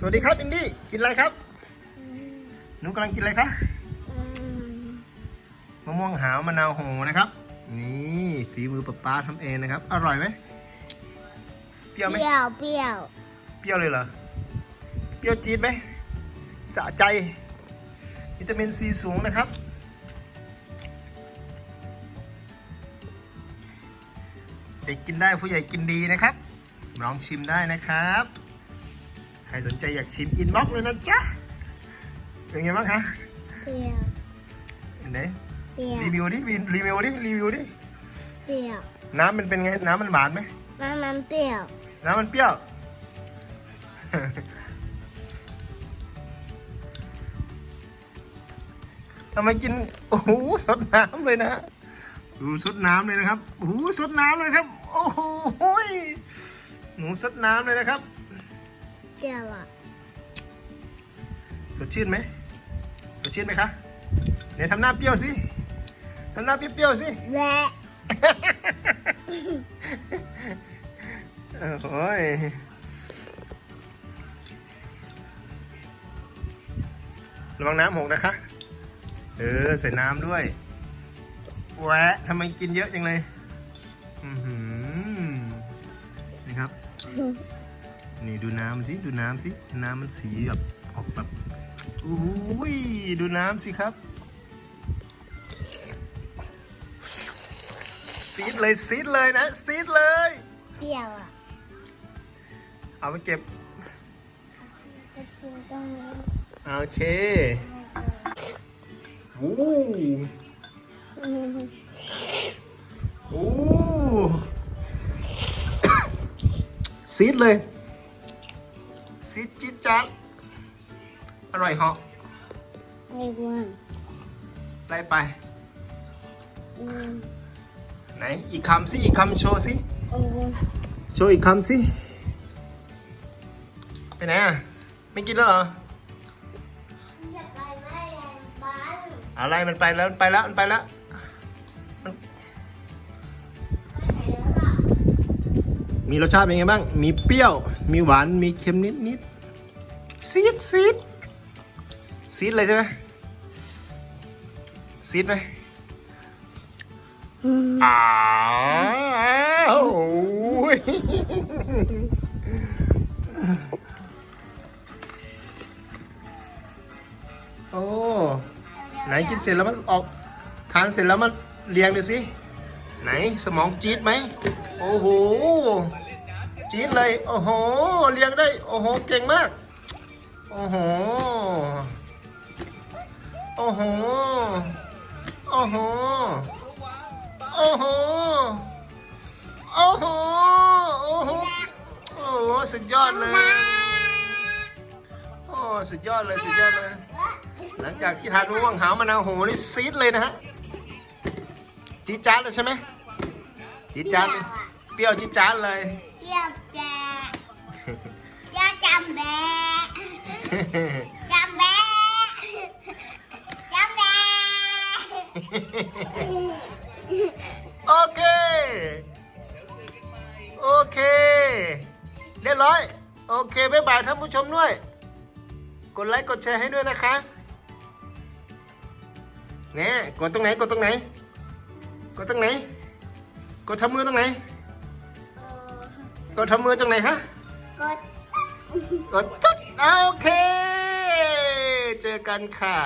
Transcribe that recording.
สวัสดีครับอินดี้กินอะไรครับหนูกำลังกินอะไรคะมะม่วงหาวมะนาวโหนะครับ นี่ฝีมือป๊าป๊าทำเองนะครับ อร่อยไหมเปรี้ยวไหมเปรี้ยวเปรี้ยวเปรี้ยวเลยเหรอเปรี้ยวจี๊ดไหมสะใจ วิตามินซีสูงนะครับ เด็กกินได้ผู้ใหญ่กินดีนะครับ ลองชิมได้นะครับ ใครสนใจอยากชิมอินบ็อกซ์เลยนะจ๊ะ เป็นไงบ้างคะเปรี้ยวเห็นไหนเปรี้ยวรีวิวดิ รีวิวดิ รีวิวดิ เปรี้ยวน้ำมันเป็นไง น้ำมันหวานไหมมันมันเปรี้ยวน้ำมันเปรี้ยว ทำไมกิน โอ้โหสดน้ำเลยนะฮะดูสดน้ำเลยนะครับ โอ้โหสดน้ำเลยครับ โอ้โหยหนูสดน้ำเลยนะครับ เปรี้ยวอะสดชื่นไหมสดชื่นไหมคะไหนทำหน้าเปรี้ยวสิทำหน้าเปรี้ยวๆสิและเออโอ้ยระวังน้ำหกนะคะ เออ ใส่น้ำด้วยแหวะทำไมกินเยอะจังเลย อือหือนี่ครับ นี่ดูน้ำสิ ดูน้ำสิ น้ำมันสีแบบออกแบบอุ้ยดูน้ำสิครับ ซีดเลยซีดเลยนะ ซีดเลยเปรี้ยวอะ เอาไปเก็บจะกินตรงนี้โอเคโอ้โอ้ซีดเลย ซีดจิ๊ดจัดอร่อยเหาะไม่อ้วนไล่ไปอืมไหน อีกคำสิ อีกคำโชว์สิ อ้วนโชว์อีกคำสิ ไปไหนอะ ไม่กินแล้วเหรอจะไปไม่บ้านอะไรมันไปแล้ว มันไปแล้ว มันไปแล้วมีรสชาติเป็นไงบ้าง มีเปรี้ยว มีหวานมีเค็มนิดนิดซีดซีดซีดเลยใช่ไหมซีดไหมอ้าวโอ้ไหนกินเสร็จแล้วมันออกทานเสร็จแล้วมันเรียงดูสิ ไหนสมองจี๊ดไหม โอ้โห จี๊ดเลย โอ้โหเรียงได้ โอ้โห เก่งมาก โอ้โห โอ้โห โอ้โห โอ้โห โอ้โห โอ้โห โอ้โห สุดยอดเลย โอ้ สุดยอดเลย สุดยอดเลย หลังจากที่ทานม่วงหาวมะนาวโหนี่ซีดเลยนะฮะ จี๊ดจ๊าดเลยใช่ไหมจี๊ดจ๊าดเลย ปรี้ยวจี๊ดจ๊าดเลยเปรี้ยวแจ๊จะจำแบะจำแบะจำแบะโอเค โอเค เรียบร้อย โอเคบ๊ายบายท่านผู้ชมด้วย กดไลค์กดแชร์ให้ด้วยนะคะเนี่ยกดตรงไหน กดตรงไหน กดตรงไหน กดทำมือตรงไหน กดทำมือตรงไหนฮะกดกดกดโอเค เจอกันค่ะ